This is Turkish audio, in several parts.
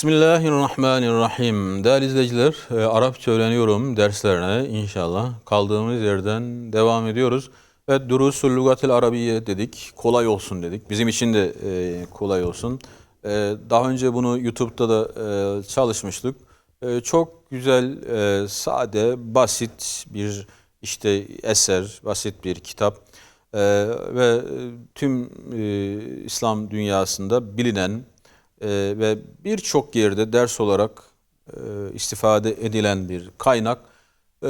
Bismillahirrahmanirrahim. Değerli izleyiciler, e, Arapça öğreniyorum derslerine inşallah kaldığımız yerden devam ediyoruz. Evet, Durusul Lugatil Arabiye dedik, kolay olsun dedik. Bizim için de e, kolay olsun. E, daha önce bunu YouTube'da da e, çalışmıştık. E, çok güzel, e, sade, basit bir işte eser, basit bir kitap. E, ve tüm e, İslam dünyasında bilinen, e, ve birçok yerde ders olarak e, istifade edilen bir kaynak. E,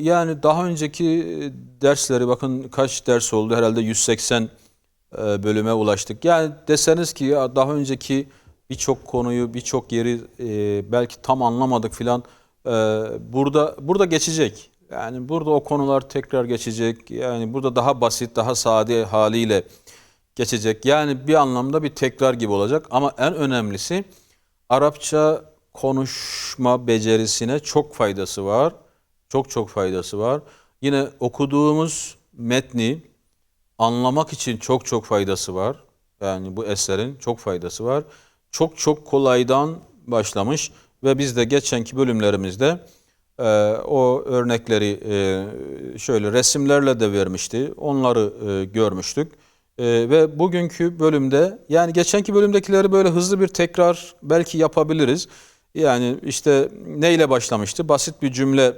yani daha önceki dersleri bakın kaç ders oldu herhalde 180 e, bölüme ulaştık. Yani deseniz ki ya daha önceki birçok konuyu birçok yeri e, belki tam anlamadık filan e, burada burada geçecek. Yani burada o konular tekrar geçecek. Yani burada daha basit, daha sade haliyle geçecek. Yani bir anlamda bir tekrar gibi olacak ama en önemlisi Arapça konuşma becerisine çok faydası var. Çok çok faydası var. Yine okuduğumuz metni anlamak için çok çok faydası var. Yani bu eserin çok faydası var. Çok çok kolaydan başlamış ve biz de geçenki bölümlerimizde e, o örnekleri e, şöyle resimlerle de vermişti. Onları e, görmüştük. Ee, ve bugünkü bölümde yani geçenki bölümdekileri böyle hızlı bir tekrar belki yapabiliriz. Yani işte neyle başlamıştı? Basit bir cümle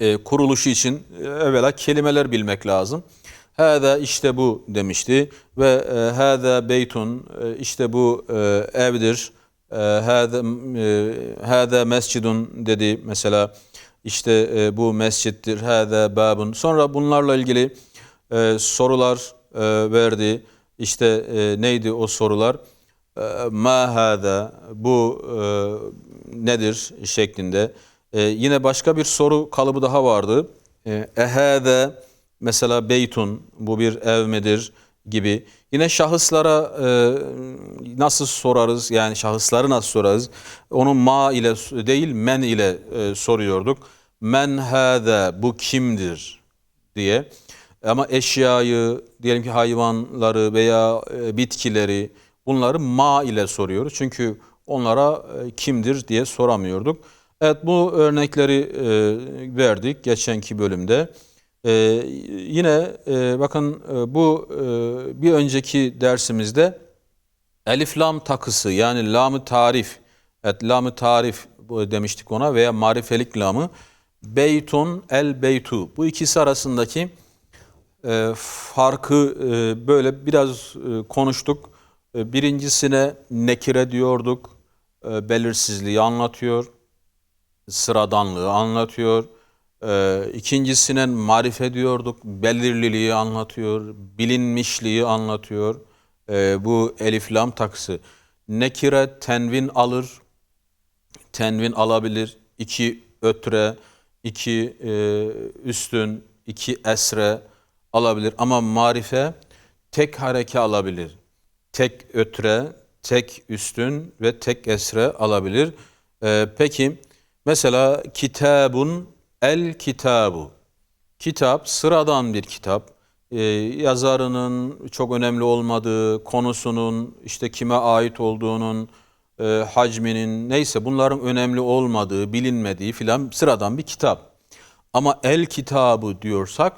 e, kuruluşu için e, evvela kelimeler bilmek lazım. Hâzâ işte bu demişti ve e, beytun e, işte bu e, evdir. E, hâzâ e, mescidun dedi mesela işte e, bu mescittir. Hâzâ babun. Sonra bunlarla ilgili e, sorular e, verdi. İşte e, neydi o sorular? E, Ma hâzâ bu nedir şeklinde. Yine başka bir soru kalıbı daha vardı. E, Ehâzâ mesela beytun bu bir ev midir gibi. Yine şahıslara e, nasıl sorarız yani şahısları nasıl sorarız? Onu ma ile değil men ile e, soruyorduk. Men hâzâ bu kimdir diye. Ama eşyayı, diyelim ki hayvanları veya e, bitkileri bunları ma ile soruyoruz. Çünkü onlara e, kimdir diye soramıyorduk. Evet bu örnekleri e, verdik geçenki bölümde. Yine bakın bu bir önceki dersimizde elif lam takısı yani lamı tarif, evet lamı tarif demiştik ona veya marifelik lamı beytun el beytu bu ikisi arasındaki e, farkı e, böyle biraz e, konuştuk. E, birincisine nekire diyorduk, e, belirsizliği anlatıyor, sıradanlığı anlatıyor. E, ikincisine marife diyorduk, belirliliği anlatıyor, bilinmişliği anlatıyor. E, bu elif lam takısı. Nekire tenvin alır, tenvin alabilir. iki ötre, iki e, üstün, iki esre, alabilir ama marife tek hareke alabilir. Tek ötre, tek üstün ve tek esre alabilir. Ee, peki mesela kitabun el kitabu. Kitap sıradan bir kitap. Ee, yazarının çok önemli olmadığı, konusunun işte kime ait olduğunun, e, hacminin neyse bunların önemli olmadığı, bilinmediği filan sıradan bir kitap. Ama el kitabı diyorsak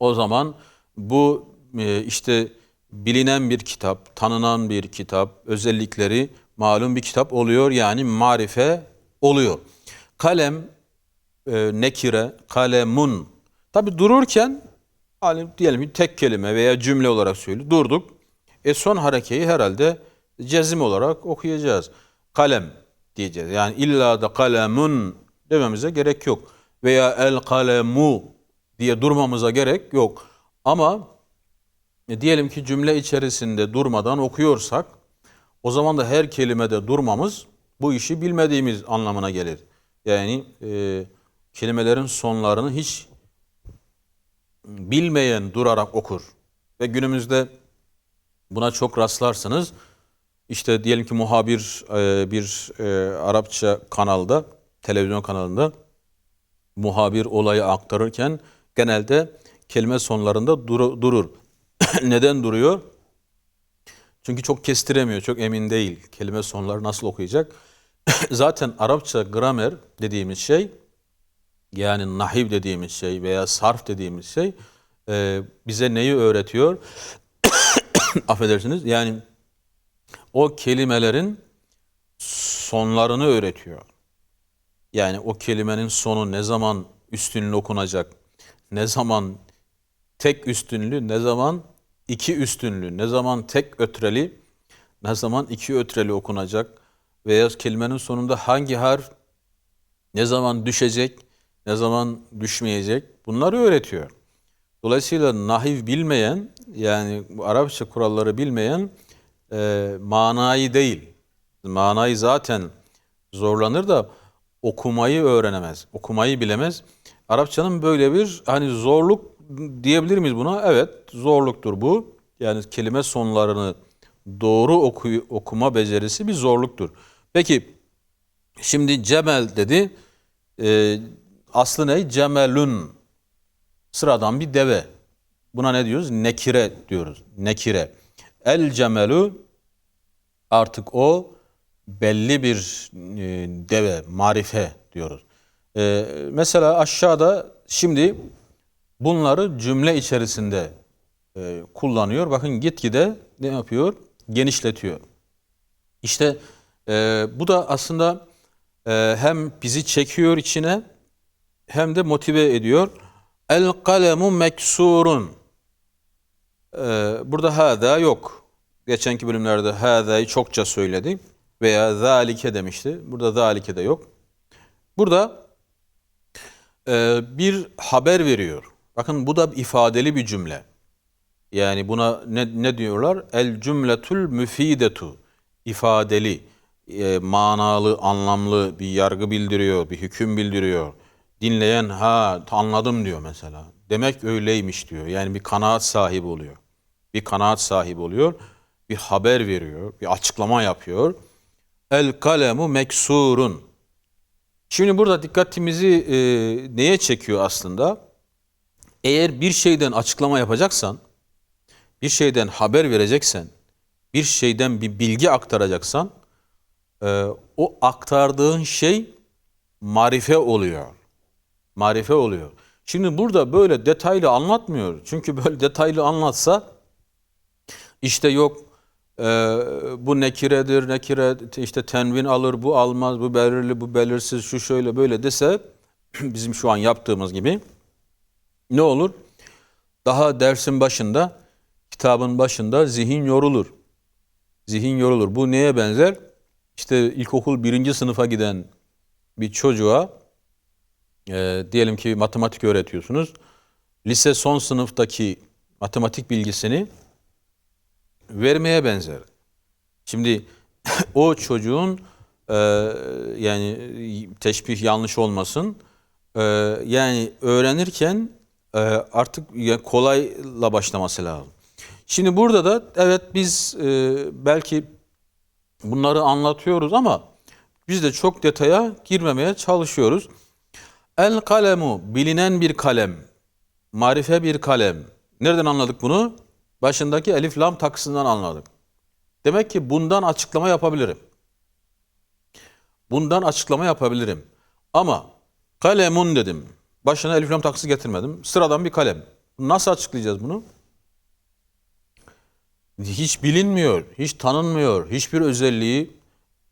o zaman bu e, işte bilinen bir kitap, tanınan bir kitap, özellikleri malum bir kitap oluyor yani marife oluyor. Kalem, e, nekire, kalemun. Tabi dururken diyelim ki tek kelime veya cümle olarak söylüyor. Durduk. E son harekeyi herhalde cezim olarak okuyacağız. Kalem diyeceğiz. Yani illa da kalemun dememize gerek yok. Veya el kalemu diye durmamıza gerek yok. Ama e, diyelim ki cümle içerisinde durmadan okuyorsak o zaman da her kelimede durmamız bu işi bilmediğimiz anlamına gelir. Yani e, kelimelerin sonlarını hiç bilmeyen durarak okur. Ve günümüzde buna çok rastlarsınız. İşte diyelim ki muhabir e, bir e, Arapça kanalda, televizyon kanalında muhabir olayı aktarırken genelde kelime sonlarında dur, durur. Neden duruyor? Çünkü çok kestiremiyor, çok emin değil. Kelime sonları nasıl okuyacak? Zaten Arapça gramer dediğimiz şey yani nahiv dediğimiz şey veya sarf dediğimiz şey e, bize neyi öğretiyor? Affedersiniz. Yani o kelimelerin sonlarını öğretiyor. Yani o kelimenin sonu ne zaman üstünlü okunacak, ne zaman tek üstünlü, ne zaman iki üstünlü, ne zaman tek ötreli, ne zaman iki ötreli okunacak veya kelimenin sonunda hangi harf ne zaman düşecek, ne zaman düşmeyecek bunları öğretiyor. Dolayısıyla nahiv bilmeyen yani Arapça kuralları bilmeyen e, manayı değil, manayı zaten zorlanır da okumayı öğrenemez, okumayı bilemez. Arapçanın böyle bir hani zorluk diyebilir miyiz buna? Evet, zorluktur bu. Yani kelime sonlarını doğru oku, okuma becerisi bir zorluktur. Peki şimdi cemel dedi. Ee, aslı ne? Cemelün. Sıradan bir deve. Buna ne diyoruz? Nekire diyoruz. Nekire. El cemelu artık o belli bir e, deve, marife diyoruz. E, mesela aşağıda şimdi bunları cümle içerisinde e, kullanıyor. Bakın gitgide ne yapıyor? Genişletiyor. İşte e, bu da aslında e, hem bizi çekiyor içine hem de motive ediyor. El kalemu meksurun. E, burada hâzâ yok. Geçenki bölümlerde hâzâ'yı çokça söyledi veya zalike demişti. Burada zalike de yok. Burada e, bir haber veriyor. Bakın bu da ifadeli bir cümle. Yani buna ne, ne diyorlar? El cümletül müfidetu. ifadeli, e, manalı, anlamlı bir yargı bildiriyor, bir hüküm bildiriyor. Dinleyen ha anladım diyor mesela. Demek öyleymiş diyor. Yani bir kanaat sahibi oluyor. Bir kanaat sahibi oluyor. Bir haber veriyor, bir açıklama yapıyor. El kalemu meksurun. Şimdi burada dikkatimizi e, neye çekiyor aslında? Eğer bir şeyden açıklama yapacaksan, bir şeyden haber vereceksen, bir şeyden bir bilgi aktaracaksan, e, o aktardığın şey marife oluyor. Marife oluyor. Şimdi burada böyle detaylı anlatmıyor. Çünkü böyle detaylı anlatsa, işte yok e, bu nekiredir, nekire işte tenvin alır, bu almaz, bu belirli, bu belirsiz, şu şöyle böyle dese, bizim şu an yaptığımız gibi, ne olur? Daha dersin başında, kitabın başında zihin yorulur. Zihin yorulur. Bu neye benzer? İşte ilkokul birinci sınıfa giden bir çocuğa e, diyelim ki matematik öğretiyorsunuz. Lise son sınıftaki matematik bilgisini vermeye benzer. Şimdi o çocuğun e, yani teşbih yanlış olmasın. E, yani öğrenirken e, artık ya kolayla başlaması lazım. Şimdi burada da evet biz e, belki bunları anlatıyoruz ama biz de çok detaya girmemeye çalışıyoruz. El kalemu bilinen bir kalem, marife bir kalem. Nereden anladık bunu? Başındaki elif lam takısından anladık. Demek ki bundan açıklama yapabilirim. Bundan açıklama yapabilirim. Ama kalemun dedim. Başına elif lam takısı getirmedim. Sıradan bir kalem. Nasıl açıklayacağız bunu? Hiç bilinmiyor, hiç tanınmıyor, hiçbir özelliği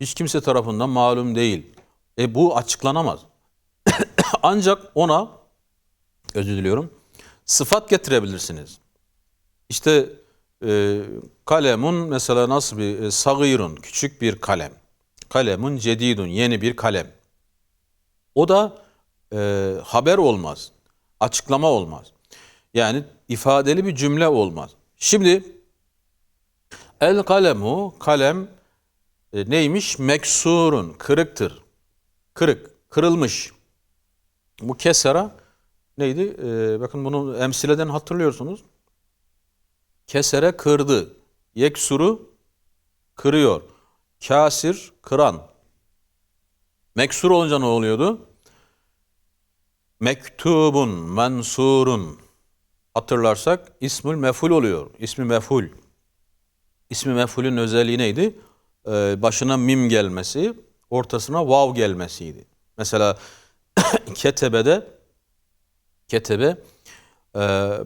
hiç kimse tarafından malum değil. E bu açıklanamaz. Ancak ona, özür diliyorum, sıfat getirebilirsiniz. İşte e, kalemun mesela nasıl bir e, sagirun, küçük bir kalem. Kalemun cedidun, yeni bir kalem. O da e, haber olmaz, açıklama olmaz. Yani ifadeli bir cümle olmaz. Şimdi el kalemu, kalem e, neymiş? Meksurun, kırıktır. Kırık, kırılmış. Bu kesera neydi? E, bakın bunu emsileden hatırlıyorsunuz. Kesere kırdı. Yeksuru kırıyor. Kasir kıran. Meksur olunca ne oluyordu? Mektubun, mensurun. Hatırlarsak ismül meful oluyor. İsmi meful. ismi mef'ulün özelliği neydi? Ee, başına mim gelmesi, ortasına vav gelmesiydi. Mesela ketebede ketebe e,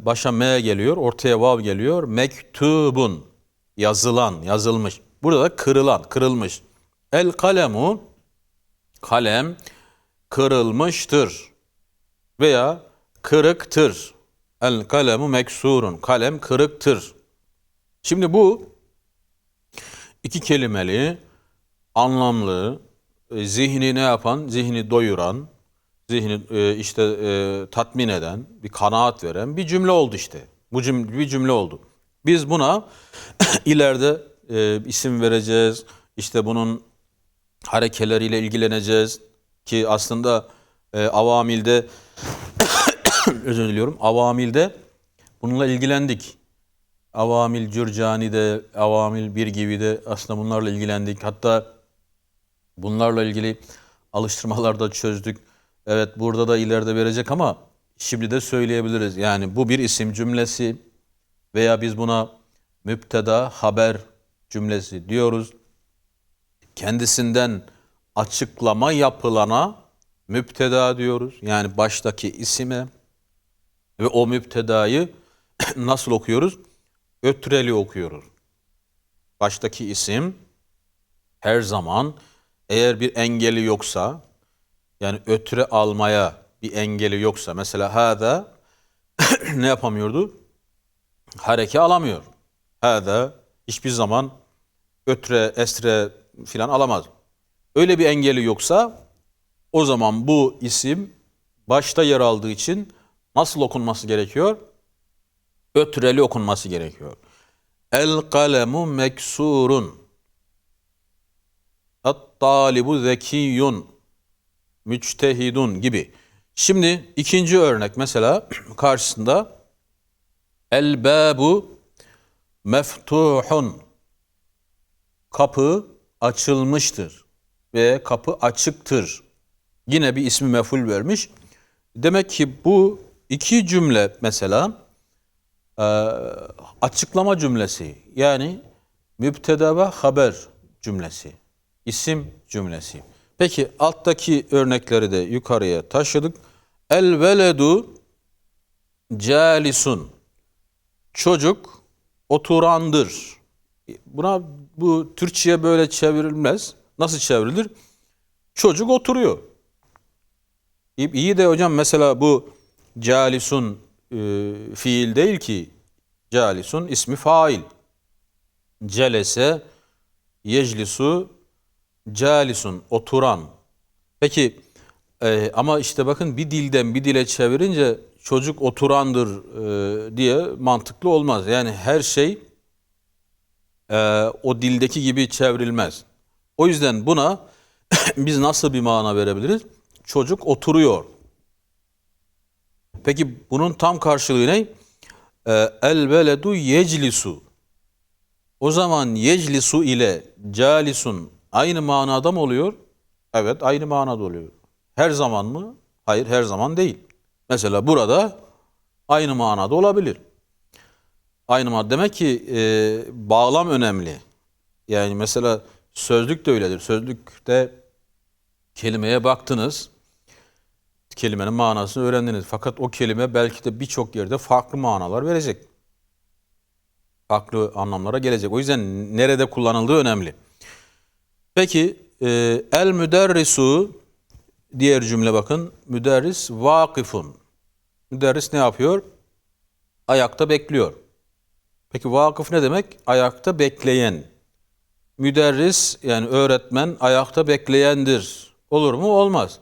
başa m geliyor, ortaya vav geliyor. Mektubun yazılan, yazılmış. Burada da kırılan, kırılmış. El kalemu kalem kırılmıştır veya kırıktır. El kalemu meksurun. Kalem kırıktır. Şimdi bu iki kelimeli, anlamlı, e, zihni ne yapan, zihni doyuran, zihni e, işte e, tatmin eden, bir kanaat veren bir cümle oldu işte. Bu cümle, bir cümle oldu. Biz buna ileride e, isim vereceğiz. İşte bunun harekeleriyle ilgileneceğiz ki aslında e, avamilde özür diliyorum avamilde bununla ilgilendik. Avamil Cürcani'de, Avamil bir gibi de aslında bunlarla ilgilendik. Hatta bunlarla ilgili alıştırmalarda çözdük. Evet burada da ileride verecek ama şimdi de söyleyebiliriz. Yani bu bir isim cümlesi veya biz buna müpteda haber cümlesi diyoruz kendisinden açıklama yapılana müpteda diyoruz. Yani baştaki isime ve o müptedayı nasıl okuyoruz? Ötreli okuyoruz. Baştaki isim her zaman eğer bir engeli yoksa yani ötre almaya bir engeli yoksa mesela hada ne yapamıyordu? Hareke alamıyor. Hada hiçbir zaman ötre, estre filan alamaz. Öyle bir engeli yoksa o zaman bu isim başta yer aldığı için nasıl okunması gerekiyor? Ötreli okunması gerekiyor. El kalemu meksurun. At talibu zekiyun. Müçtehidun gibi. Şimdi ikinci örnek mesela karşısında el babu meftuhun. Kapı açılmıştır ve kapı açıktır. Yine bir ismi meful vermiş. Demek ki bu iki cümle mesela e, açıklama cümlesi yani müpteda ve haber cümlesi, isim cümlesi. Peki alttaki örnekleri de yukarıya taşıdık. El veledu calisun. Çocuk oturandır. Buna bu Türkçe'ye böyle çevrilmez. Nasıl çevrilir? Çocuk oturuyor. İyi de hocam mesela bu calisun e, fiil değil ki. Calisun ismi fail. Celese yeclisu calisun oturan. Peki e, ama işte bakın bir dilden bir dile çevirince çocuk oturandır e, diye mantıklı olmaz. Yani her şey e, o dildeki gibi çevrilmez. O yüzden buna biz nasıl bir mana verebiliriz? Çocuk oturuyor. Peki bunun tam karşılığı ne? E, El veledu yeclisu. O zaman yeclisu ile calisun aynı manada mı oluyor? Evet aynı manada oluyor. Her zaman mı? Hayır her zaman değil. Mesela burada aynı manada olabilir. Aynı madde. Demek ki e, bağlam önemli. Yani mesela sözlük de öyledir. Sözlükte kelimeye baktınız. Kelimenin manasını öğrendiniz. Fakat o kelime belki de birçok yerde farklı manalar verecek. Farklı anlamlara gelecek. O yüzden nerede kullanıldığı önemli. Peki e, el müderrisu diğer cümle bakın. Müderris vakifun. Müderris ne yapıyor? Ayakta bekliyor. Peki vakıf ne demek? Ayakta bekleyen. Müderris yani öğretmen ayakta bekleyendir. Olur mu? Olmaz.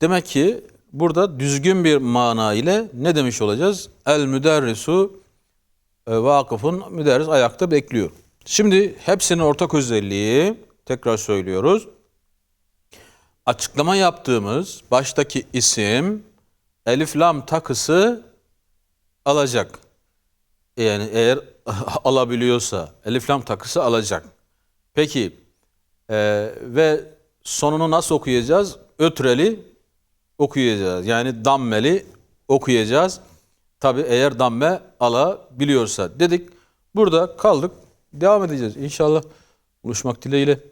Demek ki burada düzgün bir mana ile ne demiş olacağız? El müderrisu e, vakıfın müderris ayakta bekliyor. Şimdi hepsinin ortak özelliği tekrar söylüyoruz. Açıklama yaptığımız baştaki isim elif lam takısı alacak. Yani eğer alabiliyorsa elif lam takısı alacak. Peki e, ve sonunu nasıl okuyacağız? Ötreli okuyacağız. Yani dammeli okuyacağız. Tabi eğer damme alabiliyorsa dedik. Burada kaldık. devam edeceğiz. İnşallah buluşmak dileğiyle.